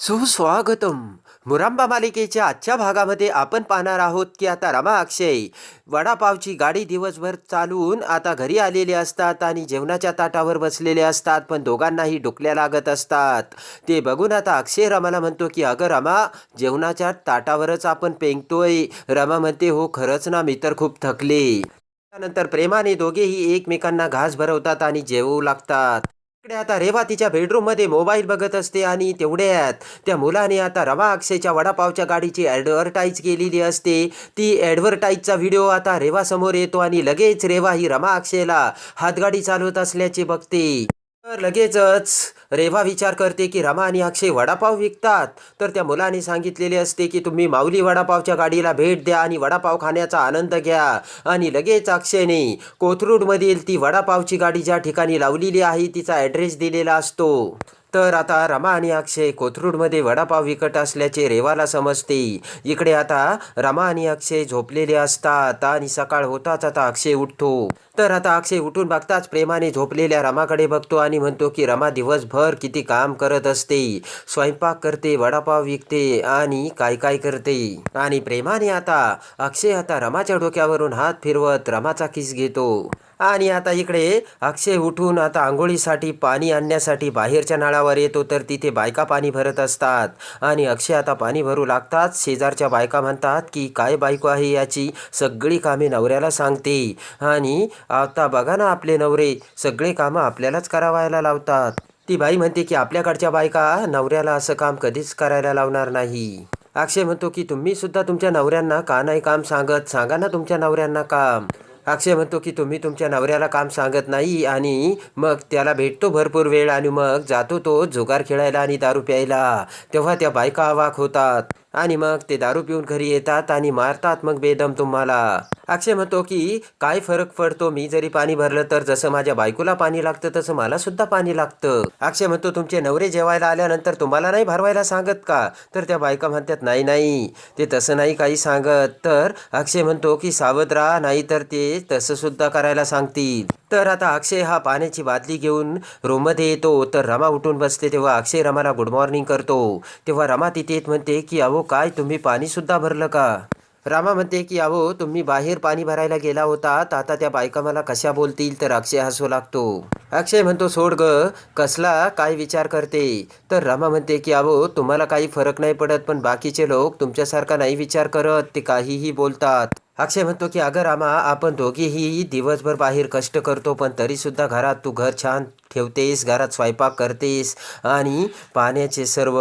सुस्वागतम. मुरांबा मालिकेच्या आजच्या भागामध्ये आपण पाहणार आहोत की आता रमा अक्षय वडापावची गाडी दिवसभर चालवून आता घरी आलेले असतात आणि जेवणाच्या ताटावर बसलेले असतात पण दोघांनाही डुकल्या लागत असतात. ते बघून आता अक्षय रमाला म्हणतो की अगं रमा जेवणाच्या ताटावरच आपण पेंगतोय. रमा म्हणते हो खरंच ना मी तर खूप थकले. त्यानंतर प्रेमाने दोघेही एकमेकांना घास भरवतात आणि जेवू लागतात. इकडे आता रेवा तिच्या बेडरूममध्ये मोबाईल बघत असते आणि तेवढ्यात त्या मुलाने आता रमा अक्षयच्या वडापावच्या गाडीची ॲडव्हर्टाईज केलेली असते. ती ॲडव्हर्टाईजचा व्हिडिओ आता रेवा समोर येतो आणि लगेच रेवा ही रमा अक्षयला हातगाडी चालवत असल्याचे बघते. तर लगेचच रेवा विचार करते की रमा आणि अक्षय वडापाव विकतात. तर त्या मुलाने सांगितलेले असते की तुम्ही माऊली वडापावच्या गाडीला भेट द्या आणि वडापाव खाण्याचा आनंद घ्या. आणि लगेच अक्षयने कोथरूडमधील ती वडापावची गाडी ज्या ठिकाणी लावलेली आहे तिचा ॲड्रेस दिलेला असतो. तर आता रमा आणि अक्षय कोथरूडमध्ये वडापाव विकट असल्याचे रेवाला समजते. इकडे आता रमा आणि अक्षय झोपलेले असतात आणि सकाळ होताच आता अक्षय उठतो. तर आता अक्षय उठून बघताच प्रेमाने झोपलेल्या रमाकडे बघतो आणि म्हणतो की रमा दिवसभर किती काम करत असते. स्वयंपाक करते वडापाव विकते आणि काय काय करते. आणि प्रेमाने आता अक्षय आता रमाच्या डोक्यावरून हात फिरवत रमाचा किस घेतो. आणि आता इकडे अक्षय उठून आता आंघोळीसाठी पाणी आणण्यासाठी बाहेरच्या नळावर येतो तर तिथे बायका पाणी भरत असतात. आणि अक्षय आता पाणी भरू लागतात. शेजारच्या बायका म्हणतात की काय बायको आहे याची? सगळी कामे नवऱ्याला सांगते. आणि आता बघा ना आपले नवरे सगळे कामं आपल्यालाच करावायला लावतात. ती बाई म्हणते की आपल्याकडच्या बायका नवऱ्याला असं काम कधीच करायला लावणार नाही. अक्षय म्हणतो की तुम्ही सुद्धा तुमच्या नवऱ्यांना का नाही काम सांगत? सांगा ना तुमच्या नवऱ्यांना काम. अक्षय म्हणतो की तुम्ही तुमच्या नवऱ्याला काम सांगत नाही आणि मग त्याला भेटतो भरपूर वेळ आणि मग जातो तो जुगार खेळायला आणि दारू प्यायला. तेव्हा त्या बायका अवाक होतात. आणि मग ते दारू पिऊन घरी येतात आणि मारतात. मग बेदम तुम्हाला. अक्षय म्हणतो की काय फरक पडतो? मी जरी पाणी भरलं तर जसं माझ्या बायकोला पाणी लागतं तसं मला सुद्धा पाणी लागतं. अक्षय म्हणतो तुमचे नवरे जेवायला आल्यानंतर तुम्हाला नाही भरवायला सांगत का? तर त्या बायका म्हणतात नाही नाही ते तसं नाही काही सांगत. तर अक्षय म्हणतो की सावध राहा नाही तर ते तसं सुद्धा करायला सांगतील. तर आता अक्षय हा पाण्याची बादली घेऊन रूममध्ये येतो. तर रमा उठून बसते तेव्हा अक्षय रमाला गुड मॉर्निंग करतो. तेव्हा रमा तिथे येत म्हणते की अहो काय तुम्ही पाणीसुद्धा भरलं का? रामा म्हणते की अहो तुम्ही बाहेर पाणी भरायला गेला होतात आता त्या बायका मला कशा बोलतील तर अक्षय हसू लागतो. अक्षय म्हणतो सोड ग कसला? काय विचार करते? तर रामा म्हणते की अहो तुम्हाला काही फरक नाही पडत पण बाकीचे लोक तुमच्यासारखा नाही विचार करत. ते काहीही बोलतात. अक्षय म्हणतो की अगं रामा आपण दोघेही दिवसभर बाहेर कष्ट करतो पण तरीसुद्धा घरात तू घर छान ठेवतेस घरात स्वयंपाक करतेस आणि पाण्याचे सर्व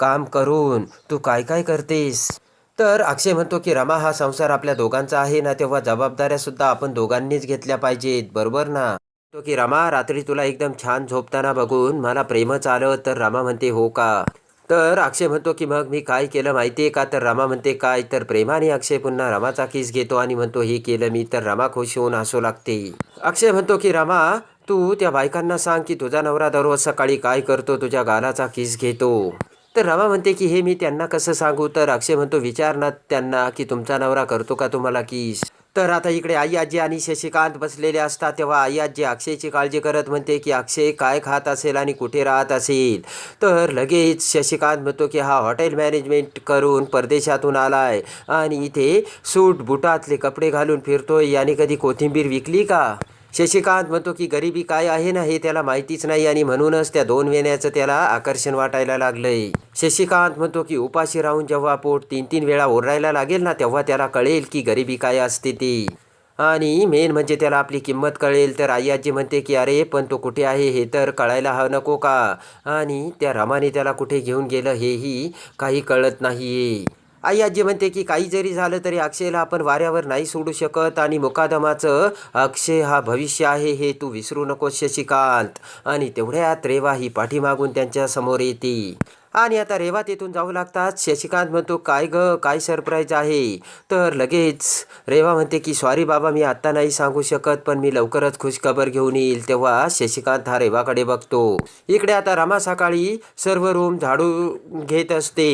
काम करून तू काय काय करतेस? तर अक्षय म्हणतो की रमा हा संसार आपल्या दोघांचा आहे ना तेव्हा जबाबदाऱ्यासुद्धा आपण दोघांनीच घेतल्या पाहिजेत बरोबर ना? तो की रमा रात्री तुला एकदम छान झोपताना बघून मला प्रेमच आलं. तर रमा म्हणते हो का? तर अक्षय म्हणतो की मग मी काय केलं माहिती आहे का? तर रमा म्हणते काय? तर प्रेमाने अक्षय पुन्हा रमाचा किस घेतो आणि म्हणतो हे केलं मी. तर रमा खुश होऊन हसू लागते. अक्षय म्हणतो की रमा तू त्या बायकांना सांग की तुझा नवरा दररोज सकाळी काय करतो? तुझ्या गालाचा किस घेतो? तर रमा म्हणते की हे मी त्यांना कसं सांगू? तर अक्षय म्हणतो विचार ना त्यांना की तुमचा नवरा करतो का तुम्हाला किस? तर आता इकडे आई आजी आणि शशिकांत बसलेले असतात. तेव्हा आई आजी अक्षयची काळजी करत म्हणते की अक्षय काय खात असेल आणि कुठे राहत असेल? तर लगेच शशिकांत म्हणतो की हा हॉटेल मॅनेजमेंट करून परदेशातून आला आहे आणि इथे सूट बुटातले कपडे घालून फिरतोय. याने कधी कोथिंबीर विकली का? शशिकांत म्हणतो की गरिबी काय आहे ना हे त्याला माहितीच नाही आणि म्हणूनच त्या दोन वेण्याचं त्याला आकर्षण वाटायला लागलंय. शशिकांत म्हणतो की उपाशी राहून जेव्हा पोट तीन तीन वेळा ओरडायला लागेल ना तेव्हा त्याला कळेल की गरिबी काय असते ती. आणि मेन म्हणजे त्याला आपली किंमत कळेल. तर आई आजी म्हणते की अरे पण तो कुठे आहे हे तर कळायला हवं नको का? आणि त्या रमाने त्याला कुठे घेऊन गेलं हेही काही कळत नाहीये. आई आजी म्हणते की काही जरी झालं तरी अक्षयला आपण वाऱ्यावर नाही सोडू शकत आणि मुकादमाचं अक्षय हा भविष्य आहे हे तू विसरू नकोस शशिकांत. आणि तेवढ्यात रेवा ही पाठीमागून त्यांच्यासमोर येते. आणि आता रेवा तिथून जाऊ लागतात. शशिकांत म्हणतो काय ग? काय सरप्राईज आहे? तर लगेच रेवा म्हणते की सॉरी बाबा मी आत्ता नाही सांगू शकत पण मी लवकरच खुशखबर घेऊन येईल. तेव्हा शशिकांत हा रेवाकडे बघतो. इकडे आता रमा सकाळी सर्व रूम झाडू घेत असते.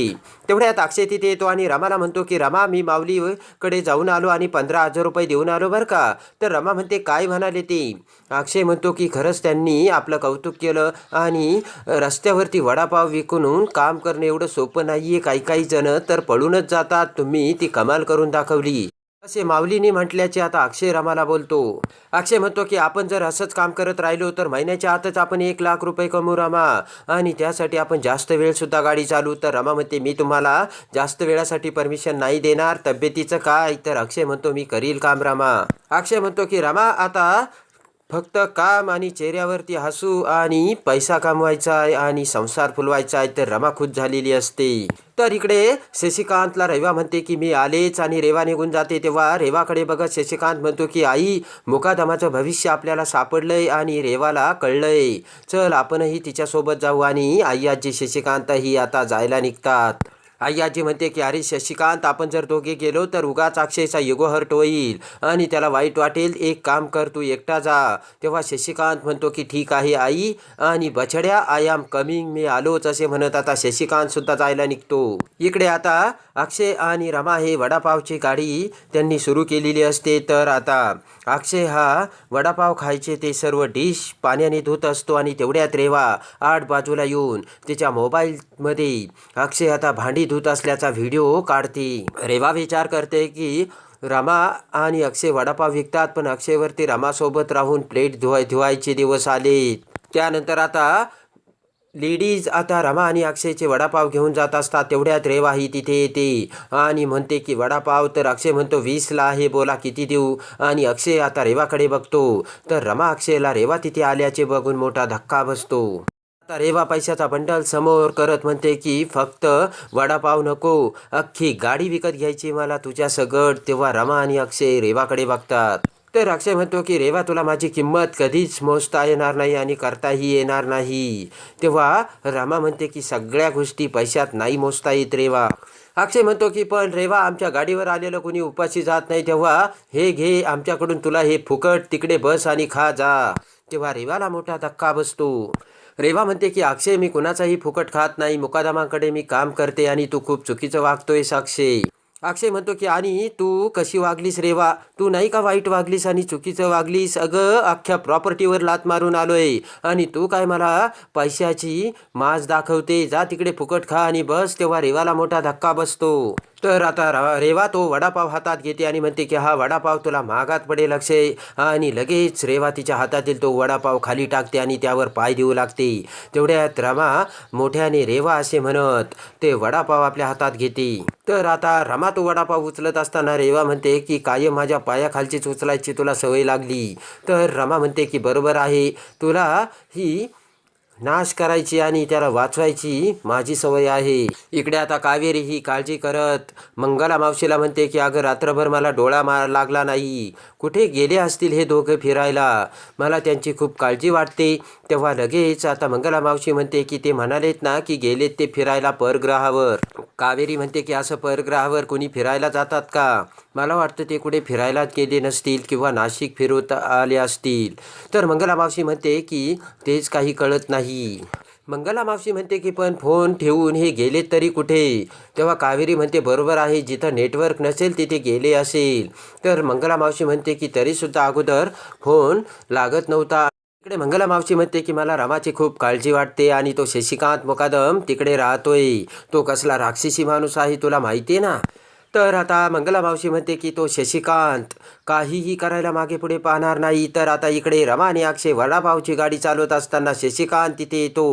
तेवढ्यात अक्षय तिथे येतो आणि रमाला म्हणतो की रमा मी माऊलीकडे जाऊन आलो आणि पंधरा हजार रुपये देऊन आलो बरं का? तर रमा म्हणते काय म्हणाले ते? अक्षय म्हणतो की खरंच त्यांनी आपलं कौतुक केलं आणि रस्त्यावरती वडापाव विकून काम करणं एवढं सोपं नाही आहे काही काही जण तर पळूनच जातात. तुम्ही ती कमाल करून दाखवली. असे माऊलीने म्हटल्याचे आता अक्षय रामाला बोलतो. अक्षय म्हणतो की आपण जर असंच काम करत राहिलो तर महिन्याच्या आतच आपण एक लाख रुपये कमवू रामा. आणि त्यासाठी आपण जास्त वेळसुद्धा गाडी चालू. तर रमा म्हणते मी तुम्हाला जास्त वेळासाठी परमिशन नाही देणार. तब्येतीचं काय? तर अक्षय म्हणतो मी करील काम रामा. अक्षय म्हणतो की रामा आता फक्त काम आणि चेहऱ्यावरती हसू आणि पैसा कमवायचा आहे आणि संसार फुलवायचा आहे तर रमा खुश झालेली असते. तर इकडे शशिकांतला रेवा म्हणते की मी आलेच आणि रेवा निघून जाते तेव्हा रेवाकडे बघत शशिकांत म्हणतो की आई मुकादमाचं भविष्य आपल्याला सापडलंय आणि रेवाला कळलंय. चल आपणही तिच्यासोबत जाऊ आणि आई आजी शशिकांत ही आता जायला निघतात. आई आजी म्हणते की अरे शशिकांत आपण जर दोघे गेलो तर उगाच अक्षयचा युगो हर्ट होईल आणि त्याला वाईट वाटेल. एक काम कर तू एकटा जा. तेव्हा शशिकांत म्हणतो की ठीक आहे आई आणि बछड्या आय आम कमिंग मी आलोच असे म्हणत आता शशिकांत सुद्धा जायला निघतो. इकडे आता अक्षय आणि रमा हे वडापावची गाडी त्यांनी सुरू केलेली असते. तर आता अक्षय हा वडापाव खायचे ते सर्व डिश पाण्याने धुत असतो आणि तेवढ्यात रेवा आठ बाजूला येऊन तिच्या मोबाईलमध्ये अक्षय आता भांडी धुत असल्याचा व्हिडिओ काढते. रेवा विचार करते की रमा आणि अक्षय वडापाव विकतात पण अक्षयवरती रमासोबत राहून प्लेट धुवाय धुवायचे दिवस आले त्यानंतर आता लेडीज आता रमा आणि अक्षयचे वडापाव घेऊन जात असतात. तेवढ्यात रेवा ही तिथे येते आणि म्हणते की वडापाव तर अक्षय म्हणतो वीसला आहे बोला किती देऊ? आणि अक्षय आता रेवाकडे बघतो. तर रमा अक्षयला रेवा तिथे आल्याचे बघून मोठा धक्का बसतो. आता रेवा पैशाचा बंडल समोर करत म्हणते की फक्त वडापाव नको. अख्खी गाडी विकत घ्यायची मला. तुझ्या सगट तेव्हा रमा आणि अक्षय रेवाकडे बघतात. तर अक्षय म्हणतो की रेवा तुला माझी किंमत कधीच मोजता येणार नाही आणि करताही येणार नाही. तेव्हा रमा म्हणते की सगळ्या गोष्टी पैशात नाही मोजता येत रेवा. अक्षय म्हणतो की पण रेवा आमच्या गाडीवर आलेलं कोणी उपाशी जात नाही. तेव्हा हे घे आमच्याकडून तुला हे फुकट तिकडे बस आणि खा जा. तेव्हा रेवाला मोठा धक्का बसतो. रेवा म्हणते की अक्षय मी कुणाचाही फुकट खात नाही. मुकादमाकडे मी काम करते आणि तू खूप चुकीचं वागतोयस अक्षय. अक्षय म्हणतो की आणि तू कशी वागलीस रेवा? तू नाही का वाईट वागलीस आणि चुकीचं वागलीस? अगं अख्ख्या प्रॉपर्टीवर लात मारून आलोय. आणि तू काय मला पैशाची माज दाखवते? जा तिकडे फुकट खा आणि बस तेव्हा रेवाला मोठा धक्का बसतो. तर आता रेवा तो वडापाव हातात घेते आणि म्हणते की हा वडापाव तुला महागात पडेल अक्षय. आणि लगेच रेवा तिच्या हातातील तो वडापाव खाली टाकते आणि त्यावर पाय देऊ लागते. तेवढ्यात रमा मोठ्याने रेवा असे म्हणत ते वडापाव आपल्या हातात घेते. तर आता रमा तो वडापाव उचलत असताना रेवा म्हणते की कायम माझ्या पायाखालचीच उचलायची तुला सवय लागली. तर रमा म्हणते की बरोबर आहे. तुला ही नाश करायची आणि त्याला वाचवायची माझी सवय आहे. इकडे आता कावेरी ही काळजी करत. मंगला मावशीला म्हणते की अगं रात्रभर मला डोळा मार लागला नाही. कुठे गेले असतील हे दोघं फिरायला? मला त्यांची खूप काळजी वाटते. तेव्हा लगेच आता मंगला मावशी म्हणते की ते म्हणालेत ना की गेलेत ते फिरायला परग्रहावर. कावेरी म्हणते की असं परग्रहावर कोणी फिरायला जातात का? मला वाटतं ते कुठे फिरायलाच गेले नसतील किंवा नाशिक फिरवत आले असतील. तर मंगला मावशी म्हणते की तेच काही कळत नाही. मंगला मावशी म्हणते की पण फोन ठेवून हे गेलेत तरी कुठे? तेव्हा कावेरी म्हणते बरोबर आहे जिथं नेटवर्क नसेल तिथे गेले असेल. तर मंगला मावशी म्हणते की तरीसुद्धा अगोदर फोन लागत नव्हता. इकडे मंगला मावशी म्हणते की मला रमाची खूप काळजी वाटते आणि तो शशिकांत मुकादम तिकडे राहतोय. तो कसला राक्षसी माणूस आहे तुला माहिती आहे ना? तर आता मंगला मावशी म्हणते की तो शशिकांत. काहीही करायला मागे पुढे पाहणार नाही. तर आता इकडे रमा आणि अक्षय वडापावची गाडी चालवत असताना शशिकांत तिथे येतो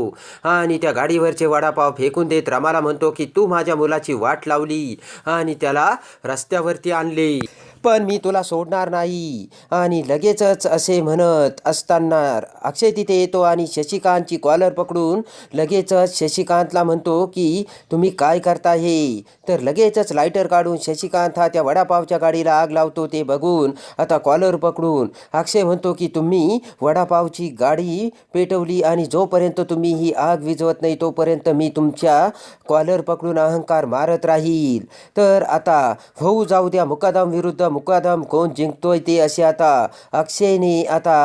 आणि त्या गाडीवरचे वडापाव फेकून देत रमाला म्हणतो की तू माझ्या मुलाची वाट लावली आणि त्याला रस्त्यावरती आणले. पण मी तुला सोडणार नाही. आणि लगेचच असे म्हणत असताना अक्षय तिथे येतो आणि शशिकांतची कॉलर पकडून लगेचच शशिकांतला म्हणतो की तुम्ही काय करता हे? तर लगेचच लायटर काढून शशिकांत हा त्या वडापावच्या गाडीला आग लावतो ते बघून आता कॉलर पकडून अक्षय म्हणतो की तुम्ही वडापावची गाडी पेटवली आणि जोपर्यंत तुम्ही ही आग विझवत नाही तोपर्यंत मी तुमच्या कॉलर पकडून अहंकार मारत राहील. तर आता होऊ जाऊ द्या मुकादाम विरुद्ध मुकादम कोण जिंकतोय ते असे आता अक्षयने आता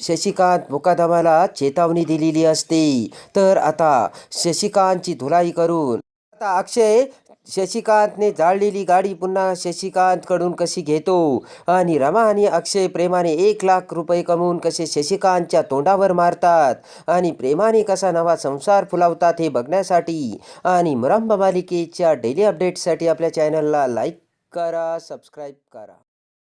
शशिकांत मुकादमाला चेतावणी दिलेली असते तर आता शशिकांतची धुलाई करून आता अक्षय शशिकांतने जाळलेली गाडी पुन्हा शशिकांतकडून कशी घेतो आणि रमा आणि अक्षय प्रेमाने एक लाख रुपये कमवून कसे शशिकांतच्या तोंडावर मारतात आणि प्रेमाने कसा नवा संसार फुलावतात हे बघण्यासाठी आणि मुरंब मालिकेच्या डेली अपडेटसाठी आपल्या चॅनलला लाईक करा सबस्क्राईब करा.